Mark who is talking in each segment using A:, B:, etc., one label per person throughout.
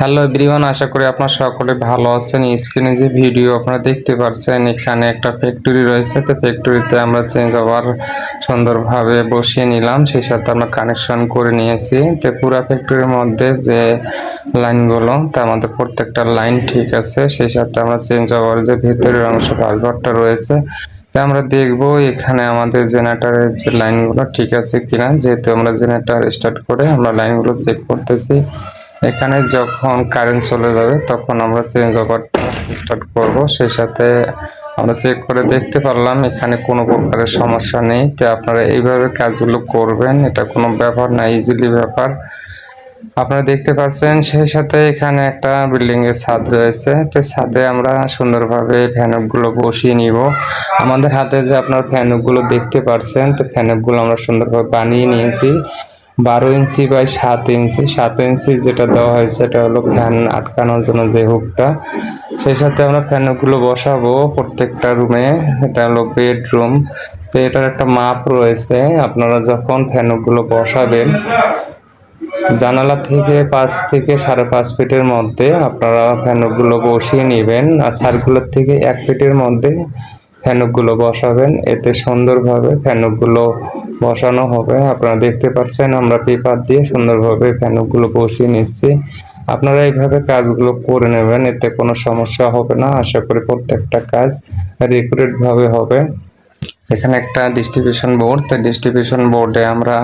A: Hello everyone, আশা করি আপনারা সকলে ভালো আছেন। স্ক্রিনে যে ভিডিও আপনারা দেখতে পাচ্ছেন এখানে একটা ফ্যাক্টরি রয়েছে। তো ফ্যাক্টরিতে আমরা চেঞ্জ ওভার সুন্দরভাবে বসিয়ে নিলাম। সেই সাথে আমরা কানেকশন করে নিয়েছি। তো পুরো ফ্যাক্টরির মধ্যে যে লাইনগুলো তার মধ্যে প্রত্যেকটা লাইন ঠিক আছে। সেই সাথে আমরা চেঞ্জ ওভার যে ভিতরের অংশ পাসওয়ার্ডটা রয়েছে। তো আমরা দেখব এখানে আমাদের জেনারেটরের যে লাইনগুলো ঠিক আছে কিনা। যেহেতু আমরা জেনারেটর স্টার্ট করে আমরা লাইনগুলো চেক করতেছি। এখানে যখন কারেন্ট চলে যাবে, তখন আমরা চেঞ্জ ওভারটা স্টার্ট করব। সেই সাথে আমরা চেক করে দেখতে পারলাম, এখানে কোনো প্রকারের সমস্যা নেই। তো আপনারা এইভাবে কাজগুলো করবেন, এটা কোনো ব্যাপার না ইজিলি ব্যাপার। আপনারা দেখতে পাচ্ছেন, সেই সাথে এখানে একটা বিল্ডিং এর ছাদ রয়েছে। তো ছাদে আমরা সুন্দরভাবে ফ্যানগুলো বসিয়ে নিব। আমাদের হাতে যে আপনার ফ্যানকগুলো দেখতে পাচ্ছেন তো ফ্যানকগুলো আমরা সুন্দরভাবে বানিয়ে নিয়েছি। বারো ইঞ্চি বাই সাত ইঞ্চি। সাত ইঞ্চি যেটা দেওয়া হয়েছে সেটা হলো ফ্যান আটকানোর জন্য যে হুকটা সেই সাথে আমরা ফ্যানগুলো বসাবো প্রত্যেকটা রুমে এটা হলো বেডরুম তো এটার একটা মাপ রয়েছে। আপনারা যখন ফ্যানগুলো বসাবেন, জানালা থেকে পাঁচ থেকে সাড়ে পাঁচ ফিটের মধ্যে আপনারা ফ্যানগুলো বসিয়ে নেবেন আর সার্কুলার থেকে এক ফিটের মধ্যে ফ্যানগুলো বসাবেন। এতে সুন্দরভাবে ফ্যানগুলো বসানো হবে। আপনারা দেখতে পাচ্ছেন, আমরা পেপার দিয়ে সুন্দরভাবে ফ্যানগুলো বসিয়ে নিচ্ছি। আপনারা এইভাবে কাজগুলো করে নেবেন, এতে কোনো সমস্যা হবে না। আশা করি প্রত্যেকটা কাজ রেকুরেট ভাবে হবে। এখানে একটা ডিস্ট্রিবিউশন বোর্ড তো ডিস্ট্রিবিউশন বোর্ডে আমরা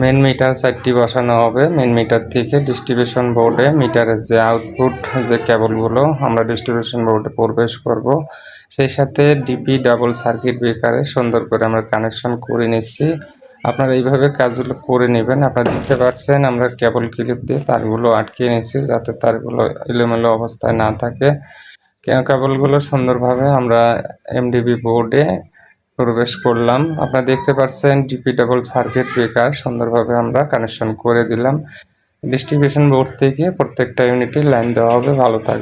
A: মেন মিটার সাইডটি বসানো হবে। মেন মিটার থেকে ডিস্ট্রিবিউশন বোর্ডে মিটারের যে আউটপুট যে কেবলগুলো আমরা ডিস্ট্রিবিউশন বোর্ডে প্রবেশ করব। সেই সাথে ডিপি ডাবল সার্কিট ব্রেকারে সুন্দর করে আমরা কানেকশন করে নিচ্ছি। আপনারা এইভাবে কাজগুলো করে নেবেন, আপনারা দেখতে পাচ্ছেন আমরা কেবল ক্লিপ দিয়ে তারগুলো আটকে নিচ্ছি যাতে তারগুলো এলোমেলো অবস্থায় না থাকে। কেবলগুলো সুন্দরভাবে আমরা এমডিবি বোর্ডে প্রবেশ করলাম। আপনারা দেখতে পাচ্ছেন ডিপি ডাবল সার্কিট ব্রেকার সুন্দরভাবে আমরা কানেকশন করে দিলাম। ডিস্ট্রিবিউশন বোর্ড থেকে প্রত্যেকটা ইউনিটে লাইন দেওয়া হবে, ভালো থাকবে।